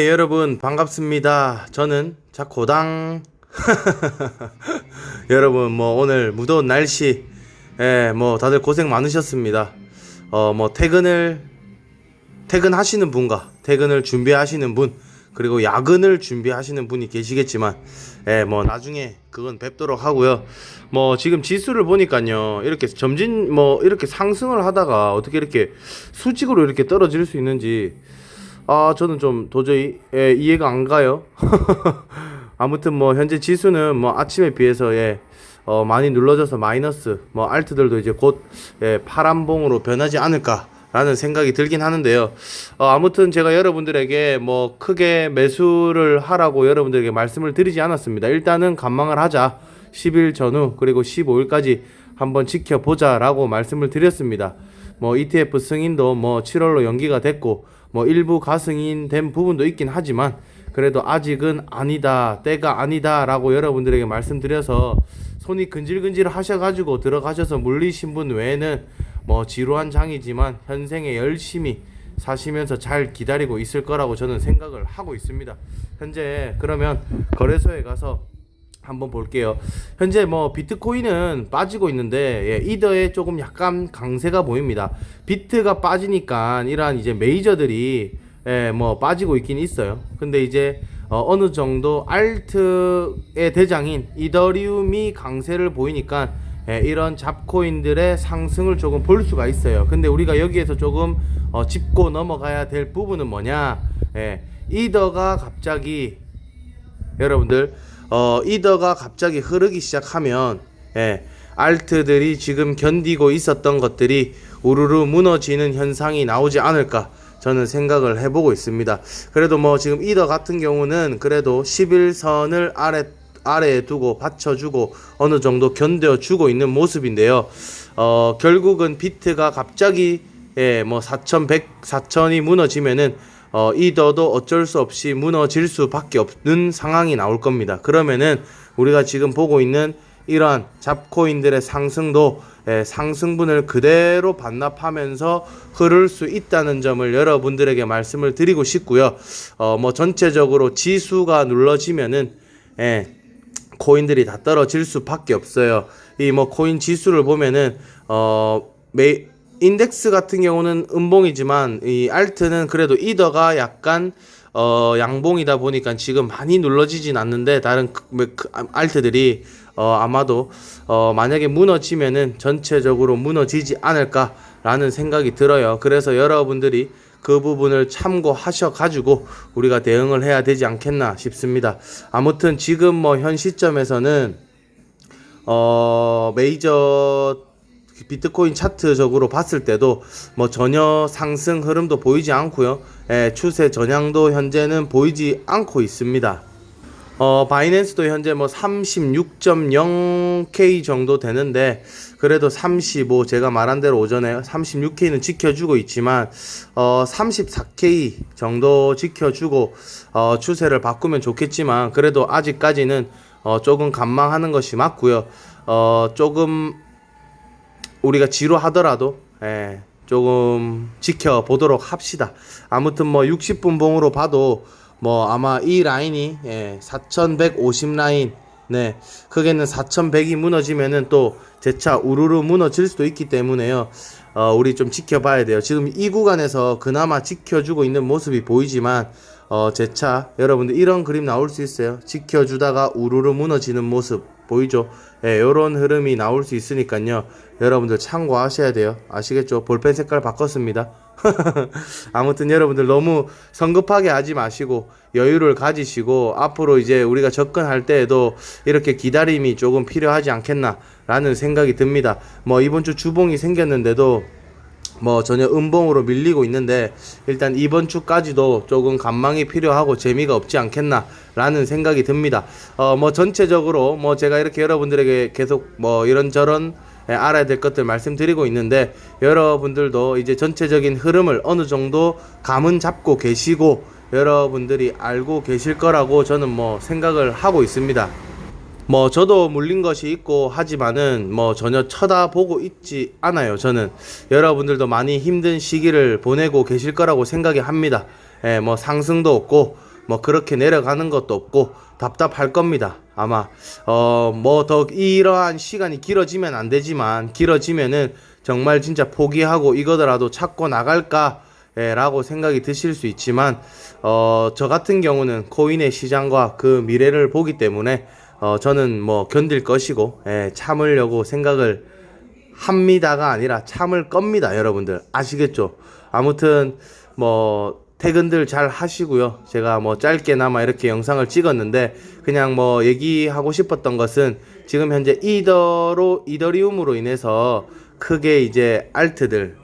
네, 여러분 반갑습니다. 저는 자코당 여러분 뭐 오늘 무더운 날씨 예, 뭐 다들 고생 많으셨습니다. 어 뭐 퇴근을 퇴근하시는 분과 퇴근을 준비하시는 분 그리고 야근을 준비하시는 분이 계시겠지만 예, 뭐 나중에 그건 뵙도록 하고요. 뭐 지금 지수를 보니까요. 이렇게 점진 뭐 이렇게 상승을 하다가 어떻게 이렇게 수직으로 이렇게 떨어질 수 있는지 아 저는 좀 도저히 예, 이해가 안 가요. 아무튼 뭐 현재 지수는 뭐 아침에 비해서 예, 어, 많이 눌러져서 마이너스 뭐 알트들도 이제 곧 예, 파란봉으로 변하지 않을까 라는 생각이 들긴 하는데요. 어, 아무튼 제가 여러분들에게 뭐 크게 매수를 하라고 여러분들에게 말씀을 드리지 않았습니다. 일단은 관망을 하자. 10일 전후 그리고 15일까지 한번 지켜보자라고 말씀을 드렸습니다. 뭐 ETF 승인도 뭐 7월로 연기가 됐고 뭐 일부 가승인 된 부분도 있긴 하지만 그래도 아직은 아니다 때가 아니다라고 여러분들에게 말씀드려서 손이 근질근질 하셔가지고 들어가셔서 물리신 분 외에는 뭐 지루한 장이지만 현생에 열심히 사시면서 잘 기다리고 있을 거라고 저는 생각을 하고 있습니다. 현재 그러면 거래소에 가서 한번 볼게요. 현재 뭐 비트코인은 빠지고 있는데 예, 이더에 조금 약간 강세가 보입니다. 비트가 빠지니까 이러한 이제 메이저들이 예, 뭐 빠지고 있긴 있어요. 근데 이제 어, 어느 정도 알트의 대장인 이더리움이 강세를 보이니까 예, 이런 잡코인들의 상승을 조금 볼 수가 있어요. 근데 우리가 여기에서 조금 어, 짚고 넘어가야 될 부분은 뭐냐? 예, 이더가 갑자기 여러분들 어, 이더가 갑자기 흐르기 시작하면 예, 알트들이 지금 견디고 있었던 것들이 우르르 무너지는 현상이 나오지 않을까 저는 생각을 해보고 있습니다. 그래도 뭐 지금 이더 같은 경우는 그래도 11선을 아래 아래에 두고 받쳐주고 어느 정도 견뎌주고 있는 모습인데요. 어, 결국은 비트가 갑자기 예, 뭐 4,100, 4,000이 무너지면은 어, 이더도 어쩔 수 없이 무너질 수밖에 없는 상황이 나올 겁니다. 그러면은 우리가 지금 보고 있는 이러한 잡코인들의 상승도 예, 상승분을 그대로 반납하면서 흐를 수 있다는 점을 여러분들에게 말씀을 드리고 싶고요. 어, 뭐 전체적으로 지수가 눌러지면은 예, 코인들이 다 떨어질 수밖에 없어요. 이 뭐 코인 지수를 보면은 어 매, 인덱스 같은 경우는 음봉이지만 이 알트는 그래도 이더가 약간 어 양봉이다 보니까 지금 많이 눌러지진 않는데 다른 그, 뭐 그, 알트들이 어 아마도 어 만약에 무너지면은 전체적으로 무너지지 않을까라는 생각이 들어요. 그래서 여러분들이 그 부분을 참고하셔 가지고 우리가 대응을 해야 되지 않겠나 싶습니다. 아무튼 지금 뭐 현 시점에서는 어 메이저 비트코인 차트적으로 봤을 때도 뭐 전혀 상승 흐름도 보이지 않고요. 예, 추세 전향도 현재는 보이지 않고 있습니다. 어, 바이낸스도 현재 뭐 36.0K 정도 되는데 그래도 35 제가 말한 대로 오전에 36K는 지켜주고 있지만 어, 34K 정도 지켜주고 어, 추세를 바꾸면 좋겠지만 그래도 아직까지는 어, 조금 관망하는 것이 맞고요. 어, 조금 우리가 지루하더라도 예, 조금 지켜보도록 합시다. 아무튼 뭐 60분 봉으로 봐도 뭐 아마 이 라인이 예, 4150 라인 네 크게는 4100이 무너지면은 또 재차 우르르 무너질 수도 있기 때문에요. 어, 우리 좀 지켜봐야 돼요. 지금 이 구간에서 그나마 지켜주고 있는 모습이 보이지만 어, 재차 여러분들 이런 그림 나올 수 있어요. 지켜주다가 우르르 무너지는 모습 보이죠? 예, 요런 흐름이 나올 수 있으니까요. 여러분들 참고하셔야 돼요. 아시겠죠? 볼펜 색깔 바꿨습니다. 아무튼 여러분들 너무 성급하게 하지 마시고 여유를 가지시고 앞으로 이제 우리가 접근할 때에도 이렇게 기다림이 조금 필요하지 않겠나라는 생각이 듭니다. 뭐 이번 주 주봉이 생겼는데도 뭐 전혀 음봉으로 밀리고 있는데 일단 이번 주까지도 조금 관망이 필요하고 재미가 없지 않겠나라는 생각이 듭니다. 어 뭐 전체적으로 뭐 제가 이렇게 여러분들에게 계속 뭐 이런저런 예, 알아야 될 것들 말씀드리고 있는데 여러분들도 이제 전체적인 흐름을 어느 정도 감은 잡고 계시고 여러분들이 알고 계실 거라고 저는 뭐 생각을 하고 있습니다. 뭐 저도 물린 것이 있고 하지만은 뭐 전혀 쳐다보고 있지 않아요. 저는 여러분들도 많이 힘든 시기를 보내고 계실 거라고 생각이 합니다. 예, 뭐 상승도 없고 뭐 그렇게 내려가는 것도 없고 답답할 겁니다. 아마 어 뭐 더 이러한 시간이 길어지면 안 되지만 길어지면은 정말 진짜 포기하고 이거더라도 찾고 나갈까 예, 라고 생각이 드실 수 있지만 어 저 같은 경우는 코인의 시장과 그 미래를 보기 때문에 어 저는 뭐 견딜 것이고 예, 참으려고 생각을 합니다가 아니라 참을 겁니다, 여러분들. 아시겠죠? 아무튼 뭐 퇴근들 잘 하시고요. 제가 뭐 짧게나마 이렇게 영상을 찍었는데 그냥 뭐 얘기하고 싶었던 것은 지금 현재 이더로 이더리움으로 인해서 크게 이제 알트들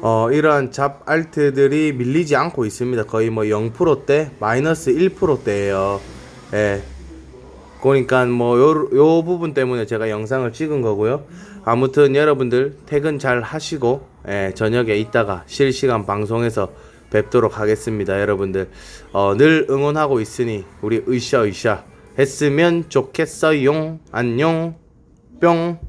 어 이러한 잡 알트들이 밀리지 않고 있습니다. 거의 뭐 0%대 마이너스 1%대예요. 예. 그러니까 뭐 요 요 부분 때문에 제가 영상을 찍은 거고요. 아무튼 여러분들 퇴근 잘 하시고 예, 저녁에 이따가 실시간 방송에서 뵙도록 하겠습니다. 여러분들 어, 늘 응원하고 있으니 우리 으쌰으쌰 했으면 좋겠어요. 안녕 뿅.